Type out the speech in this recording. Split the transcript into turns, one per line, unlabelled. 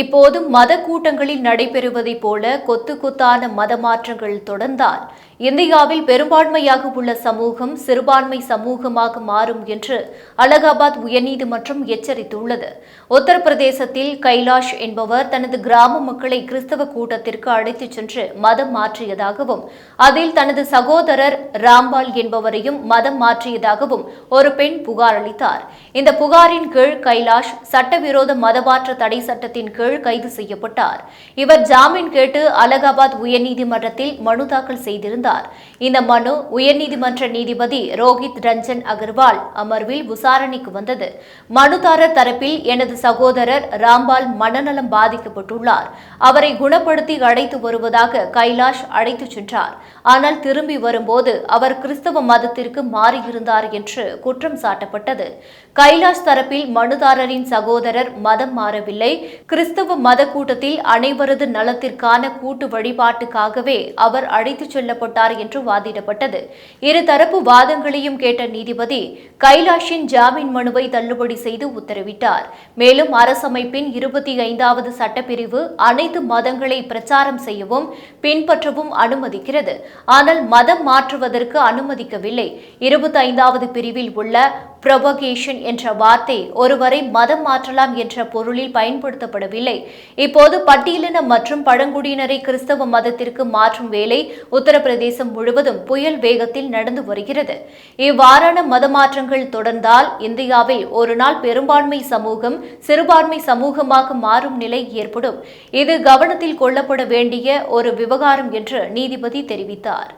இப்போது மத கூட்டங்களில் நடைபெறுவதைப் போல கொத்து கொத்தான மத மாற்றங்கள் தொடர்ந்தால் இந்தியாவில் பெரும்பான்மையாக உள்ள சமூகம் சிறுபான்மை சமூகமாக மாறும் என்று அலகாபாத் உயர்நீதிமன்றம் எச்சரித்துள்ளது. உத்தரப்பிரதேசத்தில் கைலாஷ் என்பவர் தனது கிராம மக்களை கிறிஸ்தவ கூட்டத்திற்கு அழைத்துச் சென்று மதம் மாற்றியதாகவும் அதில் தனது சகோதரர் ராம்பால் என்பவரையும் மதம் மாற்றியதாகவும் ஒரு பெண் புகார் அளித்தார். இந்த புகாரின் கீழ் கைலாஷ் சட்டவிரோத மதமாற்ற தடை சட்டத்தின் கீழ் கீழ் கைது செய்யப்பட்டார். இவர் ஜாமீன் கேட்டு அலகாபாத் உயர்நீதிமன்றத்தில் மனு தாக்கல் செய்திருந்தார். இந்த மனு உயர்நீதிமன்ற நீதிபதி ரோஹித் ரஞ்சன் அகர்வால் அமர்வில் விசாரணைக்கு வந்தது. மனுதாரர் தரப்பில் எனது சகோதரர் ராம்பால் மனநலம் பாதிக்கப்பட்டுள்ளார். அவரை குணப்படுத்தி அழைத்து வருவதாக கைலாஷ் அழைத்துச் சென்றார். ஆனால் திரும்பி வரும்போது அவர் கிறிஸ்தவ மதத்திற்கு மாறியிருந்தார் என்று குற்றம் சாட்டப்பட்டது. கைலாஷ் தரப்பில் மனுதாரரின் சகோதரர் மதம் மாறவில்லை கிறிஸ்தவ கிறிஸ்தவ மத கூட்டத்தில் அனைவரது நலத்திற்கான கூட்டு வழிபாட்டுக்காகவே அவர் அழைத்துச் செல்லப்பட்டார் என்று வாதிடப்பட்டது. இருதரப்பு வாதங்களையும் கேட்ட நீதிபதி கைலாஷின் ஜாமீன் மனுவை தள்ளுபடி செய்து உத்தரவிட்டார். மேலும் அரசமைப்பின் இருபத்தி ஐந்தாவது சட்டப்பிரிவு அனைத்து மதங்களை பிரச்சாரம் செய்யவும் பின்பற்றவும் அனுமதிக்கிறது. ஆனால் மதம் மாற்றுவதற்கு அனுமதிக்கவில்லை. இருபத்தி ஐந்தாவது பிரிவில் உள்ள ப்ரொபகேஷன் என்ற வார்த்தை ஒருவரை மதம் மாற்றலாம் என்ற பொருளில் பயன்படுத்தப்படவில்லை. இப்போது பட்டியலின மற்றும் பழங்குடியினரை கிறிஸ்தவ மதத்திற்கு மாற்றும் வேலை உத்தரப்பிரதேசம் முழுவதும் புயல் வேகத்தில் நடந்து வருகிறது. இவ்வாறான மத மாற்றங்கள் தொடர்ந்தால் இந்தியாவில் ஒரு நாள் பெரும்பான்மை சமூகம் சிறுபான்மை சமூகமாக மாறும் நிலை ஏற்படும். இது கவனத்தில் கொள்ளப்பட வேண்டிய ஒரு விவகாரம் என்று நீதிபதி தெரிவித்தார்.